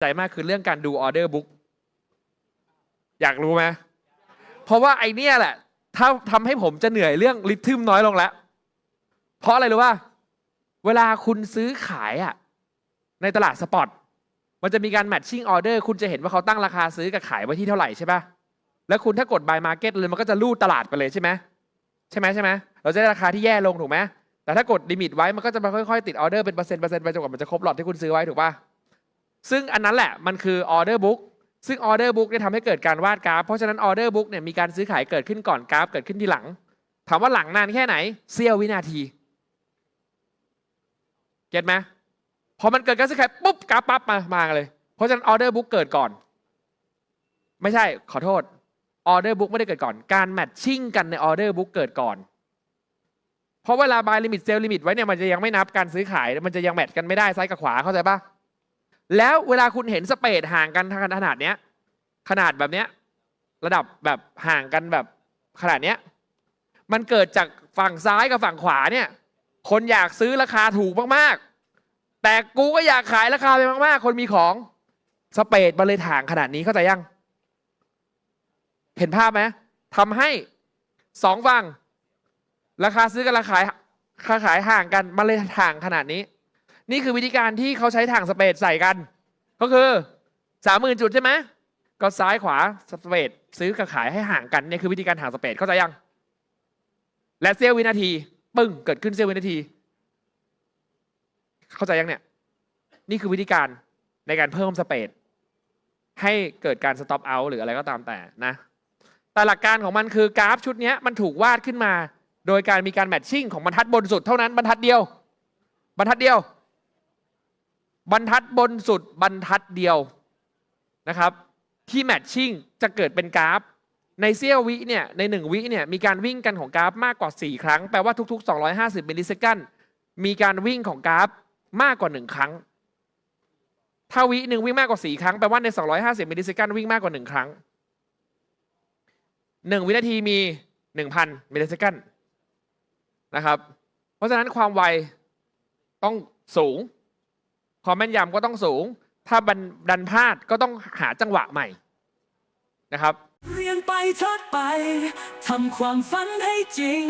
ใจมากคือเรื่องการดูออเดอร์บุ๊กอยากรู้ไหมเพราะว่าไอเนี้ยแหละ ถ้าทำให้ผมจะเหนื่อยเรื่องริทึมน้อยลงแล้ว เพราะอะไรรู้ว่า เวลาคุณซื้อขายอะในตลาดสปอตมันจะมีการแมทชิ่งออเดอร์คุณจะเห็นว่าเขาตั้งราคาซื้อกับขายไว้ที่เท่าไหร่ใช่ปะแล้วคุณถ้ากด buy market เลยมันก็จะลูดตลาดไปเลยใช่ไหมใช่ไหมใช่ไหมเราจะได้ราคาที่แย่ลงถูกไหมแต่ถ้ากดลิมิตไว้มันก็จะมาค่อยๆติดออเดอร์เป็นเปอร์เซ็นต์เปอร์เซ็นต์ไปจนกว่ามันจะครบหลอดที่คุณซื้อไว้ถูกปะ ซึ่งอันนั้นแหละมันคือออเดอร์บุ๊กซึ่งออเดอร์บุ๊กเนี่ยทำให้เกิดการวาดกราฟ เพราะฉะนั้นออเดอร์บุ๊กเนี่ยมีการซื้อขายเกิดขึ้นก่อนกราฟเกิดขึ้นทีหลัง ถามว่าหลังนานแค่ไหนเสี้ยววินาทีเก็ตไหมพอมันเกิดการซื้อขายปุ๊บกราฟปั๊บมามาเลย เพราะฉะนั้นออเดอร์บุ๊กเกิดก่อน ไม่ใช่ขอโทษออเดอร์บุ๊กไม่ได้เกิดก่อน การแมทชิ่งกันในออเดอร์บุ๊กเกิดก่อน เพราะเวลาบายลิมิตเซลลิมิตไว้เนี่ยมันจะยังไม่นับการซื้อขาย มันจะยังแมทกันไม่ได้ซ้ายกับขวาเข้าใจปะ แล้วเวลาคุณเห็นสเปดห่างกันขนาดเนี้ย ขนาดแบบเนี้ย ระดับแบบห่างกันแบบขนาดเนี้ย มันเกิดจากฝั่งซ้ายกับฝั่งขวาเนี่ย คนอยากซื้อราคาถูกมากๆ แต่กูก็อยากขายราคาไปมาก ๆ คนมีของสเปดมันเลยถ่างขนาดนี้เข้าใจยัง เห็นภาพไหมทำให้สองฝั่งราคาซื้อกับราคาขายราคาขายห่างกันมันเลยห่างขนาดนี้ นี่คือวิธีการที่เขาใช้ถ่างสเปดใส่กัน ก็คือสามหมื่นจุดใช่ไหมก็ซ้ายขวาสเปดซื้อกับขายให้ห่างกันเนี่ยคือวิธีการห่างสเปดเข้าใจยัง และเสี้ยววินาที ปึ้งเกิดขึ้นเสี้ยววินาที เข้าใจยังเนี่ย นี่คือวิธีการในการเพิ่มสเปดให้เกิดการสต็อปเอาหรืออะไรก็ตามแต่นะแต่หลักการของมันคือกราฟชุดนี้มันถูกวาดขึ้นมา โดยการมีการแมทชิ่งของบรรทัดบนสุดเท่านั้นบรรทัดเดียว บรรทัดเดียว บรรทัดบนสุดบรรทัดเดียวนะครับ ที่แมทชิ่งจะเกิดเป็นกราฟ ในเสี้ยววิเนี่ยในหนึ่งวิเนี่ยมีการวิ่งกันของกราฟมากกว่า 4 ครั้ง แปลว่าทุก ๆ 250มิลลิเซคันมีการวิ่งของกราฟมากกว่า 1 ครั้ง ถ้าวิหนึ่งวิ่งมากกว่า 4 ครั้ง แปลว่าใน 250มิลลิเซคันวิ่งมากกว่า 1 ครั้ง 1 วินาทีมี 1,000มิลลิเซคันนะครับ เพราะฉะนั้นความไวต้องสูง ความแม่นยำก็ต้องสูง ถ้าดันพลาดก็ต้องหาจังหวะใหม่นะครับ เรียนไปทอดไปทำความฝันให้จริง